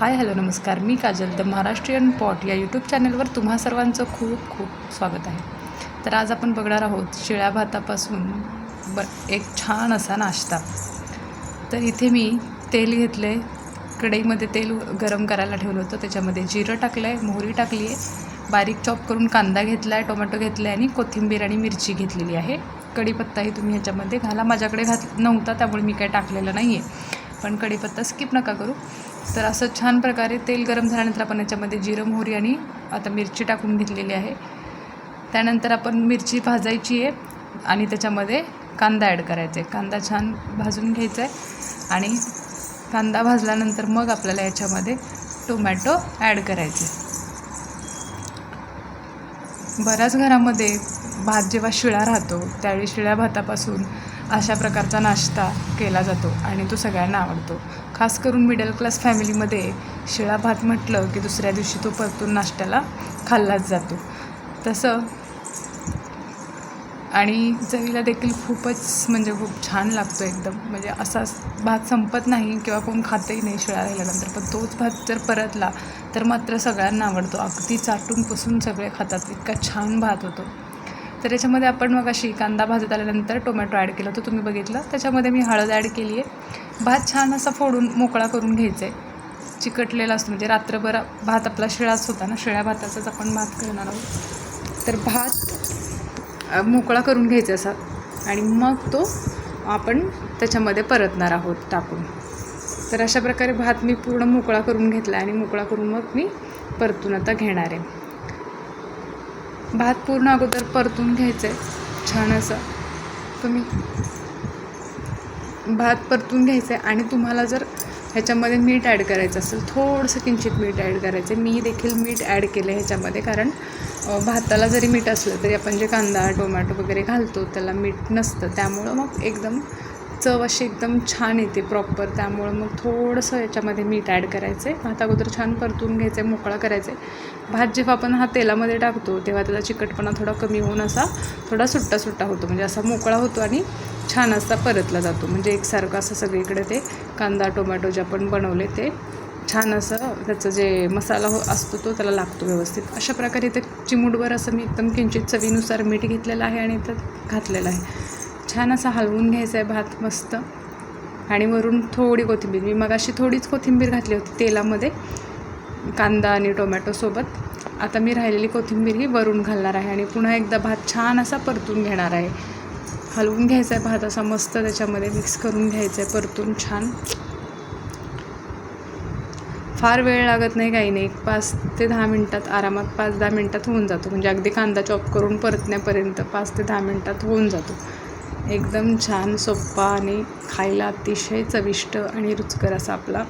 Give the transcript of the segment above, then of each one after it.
हाय hello नमस्कार. मी Kajal the Maharashtrian pot या यूट्यूब चॅनलवर तुम्हा सर्वांचं खूप खूप स्वागत आहे. तर आज आपण बघणार आहोत शिळ्या भातापासून ब एक छान असा नाश्ता. तर इथे मी तेल घेतलं आहे कढईमध्ये तेल गरम करायला ठेवलं होतं. त्याच्यामध्ये जिरं टाकलं आहे मोहरी टाकली आहे. बारीक चॉप करून कांदा घेतला आहे टोमॅटो घेतला आहे आणि कोथिंबीर आणि मिरची घेतलेली आहे. कढीपत्ताही तुम्ही ह्याच्यामध्ये घाला. माझ्याकडे घात नव्हता त्यामुळे मी काही टाकलेलं नाही आहे पण कढीपत्ता स्किप नका करू. तर असं छान प्रकारे तेल गरम झाल्यानंतर आपण याच्यामध्ये जिरं मोहरी आणि आता मिरची टाकून घेतलेली आहे. त्यानंतर आपण मिरची भाजायची आहे आणि त्याच्यामध्ये कांदा ॲड करायचा आहे. कांदा छान भाजून घ्यायचा आहे आणि कांदा भाजल्यानंतर मग आपल्याला याच्यामध्ये टोमॅटो ॲड करायचे बऱ्याच घरामध्ये भात जेव्हा शिळा राहतो त्यावेळी शिळ्या भातापासून अशा प्रकारचा नाश्ता केला जातो आणि तो सगळ्यांना आवडतो. खास करून मिडल क्लास फॅमिलीमध्ये शिळा भात म्हटलं की दुसऱ्या दिवशी तो परतून नाश्त्याला खाल्लाच जातो. तसं आणि चवीला देखील खूपच म्हणजे खूप छान लागतो एकदम. म्हणजे असा भात संपत नाही किंवा कोण खातही नाही शिळा राहिल्यानंतर पण तोच भात जर परतला तर मात्र सगळ्यांना आवडतो. अगदी चाटून पुसून सगळे खातात. इतका छान भात होतो. तर याच्यामध्ये आपण मग अशी कांदा भाजत आल्यानंतर टोमॅटो ॲड केलं तो तुम्ही बघितलं. त्याच्यामध्ये मी हळद ॲड केली आहे. भात छान असा फोडून मोकळा करून घ्यायचा आहे. चिकटलेला असतो म्हणजे रात्रभर भात आपला शिळाच होता ना शिळ्या भाताचाच आपण भात करणार आहोत. तर भात मोकळा करून घ्यायचा असा. आणि मग तो आपण त्याच्यामध्ये परतणार आहोत टाकून. तर अशा प्रकारे भात मी पूर्ण मोकळा करून घेतला आणि मोकळा करून मग मी परतून आता घेणार आहे. भात पूर्ण अगोदर परतून घ्यायचं आहे छान असं. तुम्ही भात परतून घ्यायचं आहे आणि तुम्हाला जर ह्याच्यामध्ये मीठ ॲड करायचं असेल थोडंसं किंचित मीठ ॲड करायचं आहे मी देखील मीठ ॲड केलं आहे ह्याच्यामध्ये कारण भाताला जरी मीठ असलं तरी आपण जे कांदा टोमॅटो वगैरे घालतो त्याला मीठ नसतं. त्यामुळं मग एकदम चव अशी एकदम छान येते प्रॉपर त्यामुळं मग थोडंसं याच्यामध्ये मीठ ॲड करायचं आहे भात अगोदर छान परतून घ्यायचं आहे मोकळा करायचं आहे भात जेव्हा आपण हा तेलामध्ये टाकतो तेव्हा त्याचा चिकटपणा थोडा कमी होऊन असा थोडा सुट्टा सुट्टा होतो. म्हणजे असा मोकळा होतो आणि छान असा परतला जातो. म्हणजे एकसारखं असं सगळीकडे ते कांदा टोमॅटो जे आपण बनवले ते छान असं त्याचं जे मसाला हो असतो तो त्याला लागतो व्यवस्थित. अशा प्रकारे ते चिमूटभर असं मी एकदम किंचित चवीनुसार मीठ घेतलेलं आहे आणि त्यात घातलेलं आहे. छान असा हलवून घ्यायचा आहे भात मस्त. आणि वरून थोडी कोथिंबीर. मी मग अशी थोडीच कोथिंबीर घातली होती तेलामध्ये कांदा आणि टोमॅटोसोबत आता मी राहिलेली कोथिंबीर ही वरून घालणार आहे आणि पुन्हा एकदा भात छान असा परतून घेणार आहे. हलवून घ्यायचा आहे भात असा मस्त त्याच्यामध्ये मिक्स करून घ्यायचा आहे परतून छान. फार वेळ लागत नाही काही नाही. एक पाच ते दहा मिनटात आरामात पाच दहा मिनटात होऊन जातो. म्हणजे अगदी कांदा चॉप करून परतण्यापर्यंत पाच ते दहा मिनटात होऊन जातो. एकदम छान सोप्पा आणि खायला अतिशय चविष्ट आणि रुचकर असा आपला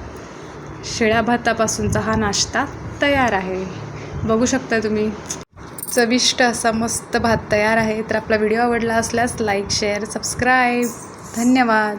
शिळ्या भातापासूनचा हा नाश्ता तयार आहे. बघू शकता तुम्ही. चविष्ट असा मस्त भात तयार आहे. तर आपला व्हिडिओ आवडला असल्यास लाईक शेअर सबस्क्राईब धन्यवाद.